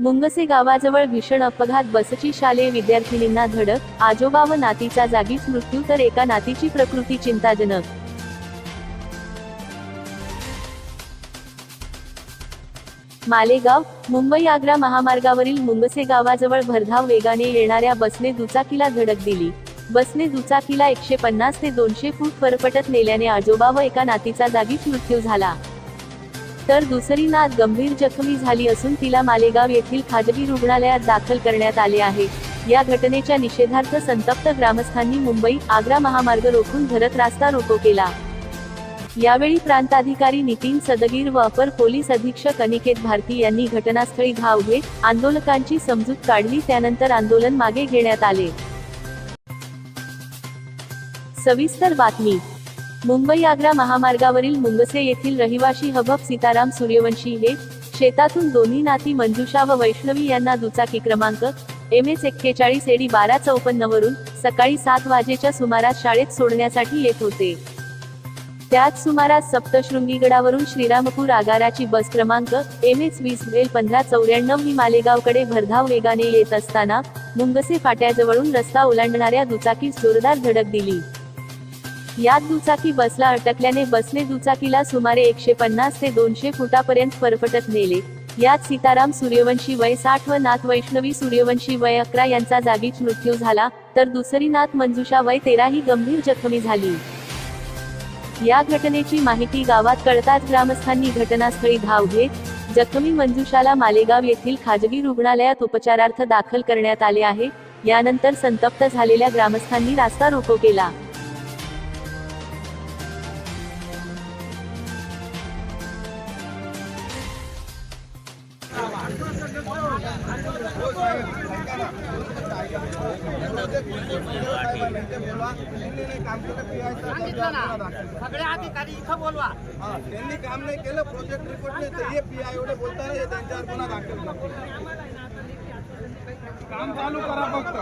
मुंगसे गावाजवळ भीषण अपघात बसची शालेय विद्यार्थिनींना धडक आजोबा व नातीचा जागीच मृत्यू तर एका नातीची प्रकृती चिंताजनक. मालेगाव मुंबई आग्रा महामार्गावरील मुंगसे गावाजवळ भरधाव वेगाने येणाऱ्या बसने दुचाकीला धडक दिली. बसने दुचाकीला एकशे पन्नास ते दोनशे फूट फरफटत नेल्याने आजोबा व एका नातीचा जागीच मृत्यू झाला. तर दुसरी नात गंभीर जखमी झाली असून तिला मालेगाव येथील खाजगी रुग्णालयात दाखल करण्यात आले आहे. या घटनेच्या निषेधार्थ संतप्त ग्रामस्थांनी मुंबई आग्रा महामार्ग रोखून धरत रास्ता रोको केला. यावेळी प्रांताधिकारी नितीन सदगीर व अपर पोलीस अधीक्षक अनिकेत भारती यांनी घटनास्थळी धाव घेत आंदोलकांची समजूत काढली त्यानंतर आंदोलन मागे घेण्यात आले. सविस्तर बातमी मुंबई आग्रा महामार्गावरील मुंगसे येथील रहिवाशी हबब सीताराम सूर्यवंशी हे शेतातून दोन्ही नाती मंजुषा व वैष्णवी यांना दुचाकी क्रमांक एम एस एक्केचाळीस एडी बारा चौपन्नवरून सकाळी सात वाजेच्या सुमारास शाळेत सोडण्यासाठी येत होते. त्याच सुमारास सप्तशृंगी गडावरून श्रीरामपूर आगाराची बस क्रमांक एम एस वीस वेल पंधरा चौऱ्याण्णव ही मालेगावकडे भरधाव वेगाने येत असताना मुंगसे फाट्याजवळून रस्ता ओलांडणाऱ्या दुचाकीस जोरदार धडक दिली. यात दुचाकी बसला अटकल्याने बसने दुचाकीला सुमारे एकशे पन्नास ते दोनशे फुटापर्यंत फरफटत नेले. यात सीताराम सूर्यवंशी वय साठ व नाथ वैष्णवी सूर्यवंशी वय अकरा यांचा जागीच मृत्यू झाला तर दुसरी नाथ मंजुषा वय तेरा ही गंभीर जखमी झाली. या घटनेची माहिती गावात कळताच ग्रामस्थांनी घटनास्थळी धाव घेत जखमी मंजुषाला मालेगाव येथील खाजगी रुग्णालयात उपचारार्थ दाखल करण्यात आले आहे यानंतर संतप्त झालेल्या ग्रामस्थांनी रास्ता रोको केला. सगळे अधिकारी इथं बोलवा. त्यांनी काम नाही केलं प्रोजेक्ट रिपोर्ट नाही तर हे पी आय एवढे बोलता नाही त्यांच्यावर गुन्हा दाखल काम चालू करा फक्त.